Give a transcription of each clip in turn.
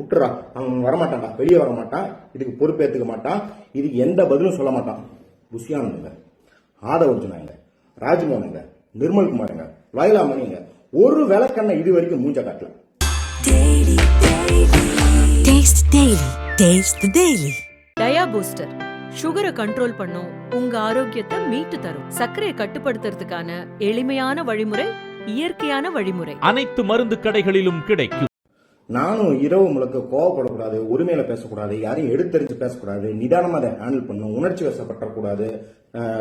விட்டுறா அவன் வரமாட்டான்டா வெளியே வர மாட்டான் இதுக்கு பொறுப்பேற்றுக்க மாட்டான் இதுக்கு எந்த பதிலும் சொல்ல மாட்டான். புஷியானந்துங்க ஆதவர்ஜுனாங்க ராஜ்மோகனுங்க நிர்மல்குமாருங்க வயலாமணிங்க ஒரு விளக்கண்ண இது வரைக்கும் மூஞ்ச காட்டல. டயா பூஸ்டர் சுகரை கண்ட்ரோல் பண்ணும் உங்க ஆரோக்கியத்தை மீட்டு தரும். சர்க்கரையை கட்டுப்படுத்துறதுக்கான எளிமையான வழிமுறை இயற்கையான வழிமுறை. அனைத்து மருந்து கடைகளிலும் கிடைக்கும். நானும் இரவு முழுக்க கோவப்படக்கூடாது உரிமையில பேசக்கூடாது யாரையும் எடுத்தறிஞ்சு பேசக்கூடாது நிதானமாக அதை ஹேண்டில் பண்ணணும் உணர்ச்சி வசப்பட்டக்கூடாது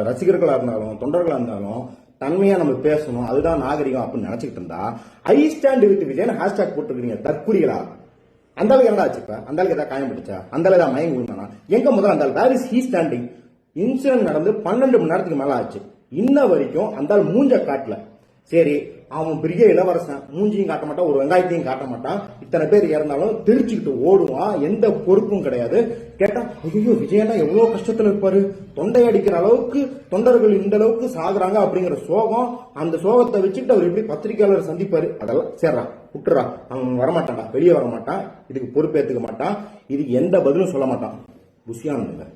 ரசிகர்களாக இருந்தாலும் தொண்டர்களாக இருந்தாலும் தன்மையா நம்ம பேசணும் அதுதான் நாகரிகம் அப்படின்னு நினைச்சுக்கிட்டு இருந்தா I stand with Vijayan hashtag போட்டுருக்கீங்க தற்குறிகளா? அந்த அளவுக்கு என்னடா ஆச்சு இப்ப? அந்த அளவுக்கு ஏதாவது காயம் பிடிச்சா அந்த அளவுக்கு ஏதாவது மயங்க விழுந்தானா? எங்க முதல்ல அந்த where is he standing incident நடந்து பன்னெண்டு மணி நேரத்துக்கு மேல ஆச்சு. இன்ன வரைக்கும் அந்த மூஞ்ச காட்டல. சரி அவன் பெரிய இளவரசன். மூஞ்சியும் காட்ட மாட்டான் ஒரு வெங்காயத்தையும் காட்ட மாட்டான். இத்தனை பேர் இறந்தாலும் திருச்சிக்கிட்டு ஓடுவான். எந்த பொறுப்பும் கிடையாது. கேட்டா ஐயோ விஜயனா எவ்வளவு கஷ்டத்துல இருப்பாரு? தொண்டை அடிக்கிற அளவுக்கு தொண்டர்கள் இந்த அளவுக்கு சாகுறாங்க அப்படிங்கிற சோகம் அந்த சோகத்தை வச்சுட்டு அவர் எப்படி பத்திரிகையாளர் சந்திப்பாரு? அதெல்லாம் சேர்றா விட்டுறா. அவன் வரமாட்டான்டா வெளியே வர மாட்டான் இதுக்கு பொறுப்பேற்றுக்க மாட்டான். இதுக்கு எந்த பதிலும் சொல்ல மாட்டான். புஷியானந்துங்க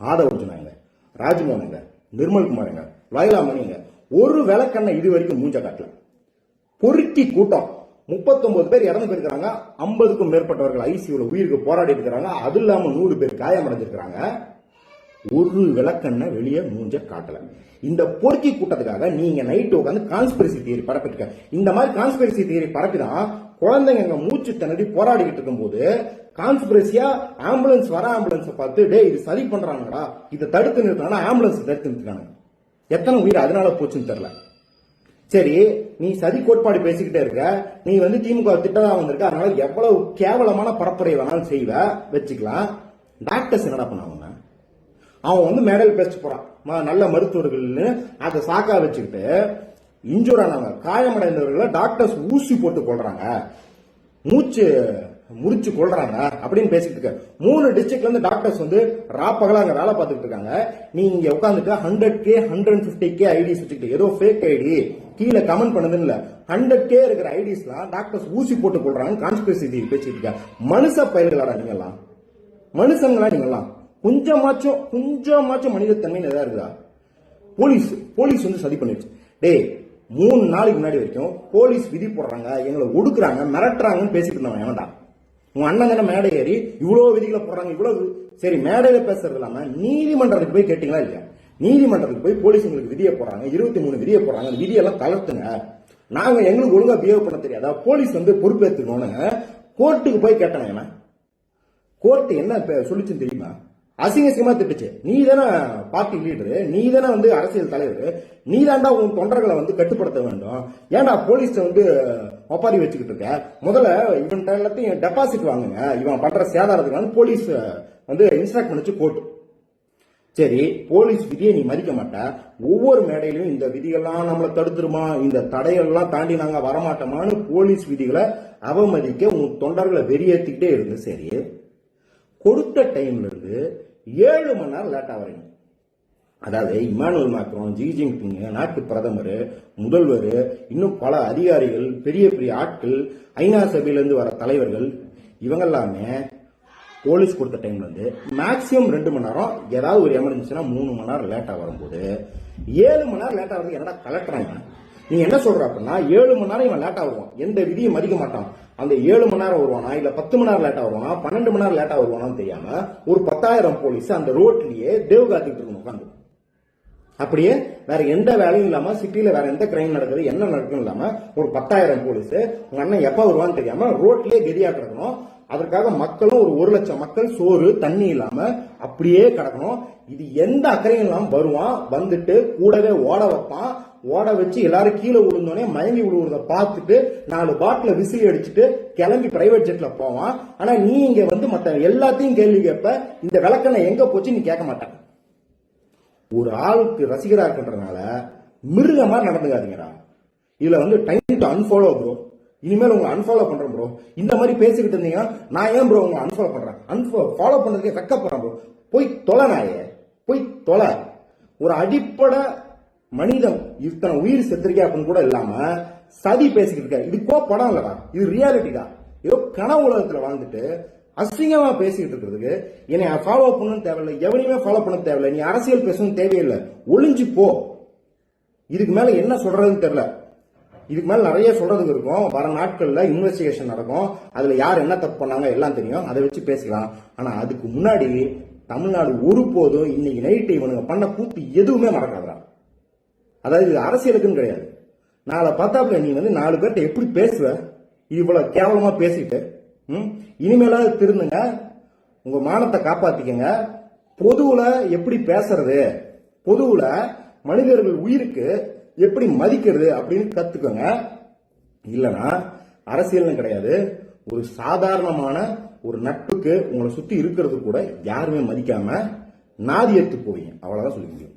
ஆதவர்ஜுனாங்க ராஜ்மோகனுங்க நிர்மல்குமாருங்க வயலாமணிங்க ஒரு விளக்கண்ண இது வரைக்கும் மூஞ்ச காட்டல. பொறுக்கி கூட்டம். 39 பேர் இறந்து போயிருக்கிறாங்க. ஐம்பதுக்கும் மேற்பட்டவர்கள் ஐசியூல உயிருக்கு போராடி இருக்கிறாங்க. அது இல்லாம நூறு பேர் காயமடைஞ்சிருக்கிறாங்க. ஒரு விளக்கண்ண வெளியே மூஞ்ச காட்டல. இந்த பொறுக்கி கூட்டத்துக்காக நீங்க நைட்டு உட்காந்து கான்ஸ்பிரசி தியரி பரப்பிட்டு இந்த மாதிரி கான்ஸ்பிரசி தியரி பரப்பிதான் குழந்தைங்க அங்க மூச்சு திணறி போராடிக்கிட்டு இருக்கும்போது கான்ஸ்பிரசியா ஆம்புலன்ஸ் வர ஆம்புலன்ஸை பார்த்து டே இது சரி பண்றாங்கடா இதை தடுத்து நிறுத்தினா ஆம்புலன்ஸ் தடுத்து நிறுத்தினாங்க எத்தனை உயிர் அதனால போச்சுன்னு தெரியல. சரி நீ சதி கோட்பாடு பேசிக்கிட்டே இருக்க. நீ வந்து திமுக திட்டதான் வந்திருக்க. அதனால எவ்வளவு கேவலமான பரப்புரை வேணாலும் செய்வ. வச்சுக்கலாம். டாக்டர்ஸ் என்னடா பண்ணாங்க அவன் வந்து மேடல் பேசிட்டு போறான். நல்ல மருத்துவர்கள்னு அதை சாக்கா வச்சுக்கிட்டு இன்ஜூர் ஆனவங்க காயமடைந்தவர்களை டாக்டர்ஸ் ஊசி போட்டு கொள்றாங்க மூச்சு முடிச்சு கொள்றாங்க அப்படின்னு பேசிட்டு இருக்க. மூணு டிஸ்ட்ரிக்ட்ல இருந்து டாக்டர்ஸ் வந்து ராப்பகலா அங்க வேலை பார்த்துட்டு இருக்காங்க. நீ இங்க உட்காந்துட்டு hundred K hundred fifty K IDs வச்சுக்கிட்டு ஏதோ ஃபேக் ஐடி கீழே கமெண்ட் பண்ணதுன்னு இல்ல ஹண்ட்ரட் கே இருக்கிற ஐடிஸ்லாம் டாக்டர்ஸ் ஊசி போட்டு கொள்றாங்க கான்ஸ்பிரசி பேசிட்டு இருக்க. மனுஷ பயல்களாடா நீங்கெல்லாம்? மனுஷங்களா நீங்கெல்லாம்? கொஞ்சமாச்சும் கொஞ்சமாச்சும் மனிதத்தன்மைன்னு எதாவது இருக்குதா? போலீஸ் போலீஸ் வந்து சதி பண்ணிடுச்சு. டேய் மூணு நாளைக்கு முன்னாடி வரைக்கும் போலீஸ் விதி போடுறாங்க எங்களை ஒடுக்குறாங்க மிரட்டுறாங்கன்னு பேசிட்டு இருந்தவன் வேண்டாம் உன் அண்ணன் தானே மேடை ஏறி இவ்வளவு விதிகளை போடுறாங்க இவ்வளவு சரி மேடையில பேசுறது இல்லாம நீதிமன்றத்துக்கு போய் கேட்டீங்களா இல்லையா? நீதிமன்றத்துக்கு போய் போலீஸ் உங்களுக்கு விதியை போடுறாங்க இருபத்தி மூணு விதியை போடுறாங்க அந்த விதியெல்லாம் தளர்த்துங்க. நாங்க எங்களுக்கு ஒழுங்கா பிஹேவ் பண்ண தெரியாதா. போலீஸ் வந்து பொறுப்பேற்றுக்கணும்னு கோர்ட்டுக்கு போய் கேட்டாங்க கோர்ட் என்ன சொல்லிச்சுன்னு தெரியுமா? அசிங்க அசிங்கமா திட்டுச்சு. நீ தானே பார்ட்டி லீடரு நீ தானே வந்து அரசியல் தலைவர் நீ தாண்டா உன் தொண்டர்களை வந்து கட்டுப்படுத்த வேண்டும். ஏன்டா போலீஸ் வந்து ஒப்பாரி வச்சுக்கிட்டு இருக்க? முதல்ல இவன் எல்லாத்தையும் டெபாசிட் வாங்குங்க. இவன் பண்ற சேதாரத்துக்கு வந்து போலீஸ் வந்து இன்ஸ்ட்ரக்ட் பண்ணிச்சு கோர்ட்டு சரி போலீஸ் விதியை நீ மதிக்க மாட்ட. ஒவ்வொரு மேடையிலும் இந்த விதிகள்லாம் நம்மளை தடுத்துருமா? இந்த தடையெல்லாம் தாண்டி நாங்க வரமாட்டோமான்னு போலீஸ் விதிகளை அவமதிக்க உன் தொண்டர்களை வெறியேற்றிக்கிட்டே இருந்து சரி கொடுத்த டைம்ல இருந்து ஏழு மணி நேரம் லேட்டாக வரீங்க. அதாவது இமானுவல் மேக்ரோன் ஜி ஜின்பிங் நாட்டு பிரதமர் முதல்வர் இன்னும் பல அதிகாரிகள் பெரிய பெரிய ஆட்கள் ஐநா சபையிலேருந்து வர தலைவர்கள் இவங்க எல்லாமே போலீஸ் கொடுத்த டைம்ல இருந்து மேக்சிமம் ரெண்டு மணி நேரம் ஏதாவது ஒரு எமர்ஜென்சினா மூணு மணி நேரம் லேட்டாக வரும்போது ஏழு மணி நேரம் லேட்டாக வரது என்னடா கலெக்டர் நீ என்ன சொல்ற அப்படின்னா ஏழு மணி நேரம் இவன் லேட்டா வருவான். எந்த விதியும் மதிக்க மாட்டான். அந்த ஏழு மணி நேரம் வருவானா இல்ல பத்து மணி நேரம் லேட்டா வருவானா பன்னெண்டு மணி நேரம் லேட்டா வருவானான்னு தெரியாம ஒரு பத்தாயிரம் போலீஸ் அந்த ரோட்லயே தேவ் காத்துக்கிட்டு இருக்கணும் உட்காந்து அப்படியே வேற எந்த வேலையும் இல்லாம சிட்டில வேற எந்த கிரைம் நடக்குது என்ன நடக்கும் இல்லாம ஒரு பத்தாயிரம் போலீஸ் உங்க அண்ணன் எப்ப வருவான்னு தெரியாம ரோட்லயே கெதியா கிடக்கணும். அதற்காக மக்களும் ஒரு ஒரு லட்சம் மக்கள் சோறு தண்ணி இல்லாம அப்படியே கிடக்கணும். இது எந்த அக்கறையும் இல்லாம வருவான் வந்துட்டு கூடவே ஓட வைப்பான் ஓட வச்சு எல்லாரும் கீழே விழுந்தோடனே மயங்கி விழுவுறத பார்த்துட்டு நாலு பாட்டில் விசிறி அடிச்சுட்டு கிளம்பி பிரைவேட் ஜெட்ல போவான். ஆனா நீ இங்க வந்து மற்ற எல்லாத்தையும் கேள்வி கேட்ப இந்த விளக்கணை எங்க போச்சு நீ கேட்க மாட்டேன் ஒரு ஆளுக்கு ரசிகரா இருக்கின்றனால மிருக மாதிரி நடந்துக்காதீங்கடா. இதுல வந்து டைம் டு அன்ஃபாலோ ப்ரோ இனிமேல் உங்களை அன்ஃபாலோ பண்றேன் ப்ரோ இந்த மாதிரி பேசிக்கிட்டு இருந்தீங்கன்னா நான் ஏன் ப்ரோ உங்களை அன்ஃபாலோ பண்றேன்? அன்ஃபாலோ ஃபாலோ பண்ணுறதுக்கே வெக்கப்படுறேன் ப்ரோ போய் தொலை நாயே. போய் தொலை. ஒரு அடிப்படை மனிதன் இத்தனை உயிர் செத்துருக்கே அப்படின்னு கூட இல்லாம சதி பேசிக்கிட்டு இருக்க இது கோ படம் இல்லடா. இது ரியாலிட்டி தான் ஏதோ கனவு உலகத்துல வாழ்ந்துட்டு அசிங்கமா பேசிக்கிட்டு இருக்கிறதுக்கு என்னை ஃபாலோ பண்ணணும்னு தேவையில்லை. எவனையுமே ஃபாலோ பண்ண தேவையில்லை. நீ அரசியல் பேசணும் தேவையில்லை. ஒளிஞ்சு போ. இதுக்கு மேல என்ன சொல்றதுன்னு தெரியல. இதுக்கு மேல நிறைய சொல்றதுக்கு இருக்கும். வர நாட்கள்ல இன்வெஸ்டிகேஷன் நடக்கும். அதுல யார் என்ன தப்பு பண்ணாங்க எல்லாம் தெரியும். அதை வச்சு பேசிக்கலாம். ஆனா அதுக்கு முன்னாடி தமிழ்நாடு ஒருபோதும் இன்னைக்கு நைட்டு இவனுங்க பண்ண கூத்து எதுவுமே மறக்காதா அதாவது இது அரசியலுக்குன்னு கிடையாது. நாளை பார்த்தாப்புல நீ வந்து நாலு பேர்கிட்ட எப்படி பேசுவ? இவ்வளோ கேவலமாக பேசிட்டு ம்? இனிமேலாவது திருந்துங்க. உங்கள் மானத்தை காப்பாற்றிக்கங்க பொதுவில் எப்படி பேசுறது? பொதுவில் மனிதர்கள் உயிருக்கு எப்படி மதிக்கிறது அப்படின்னு கற்றுக்கோங்க இல்லைன்னா அரசியல்னு கிடையாது. ஒரு சாதாரணமான ஒரு நட்புக்கு உங்களை சுற்றி இருக்கிறது கூட யாருமே மதிக்காம நாதி எடுத்து போவீங்க. அவ்வளோதான் சொல்ல முடியும்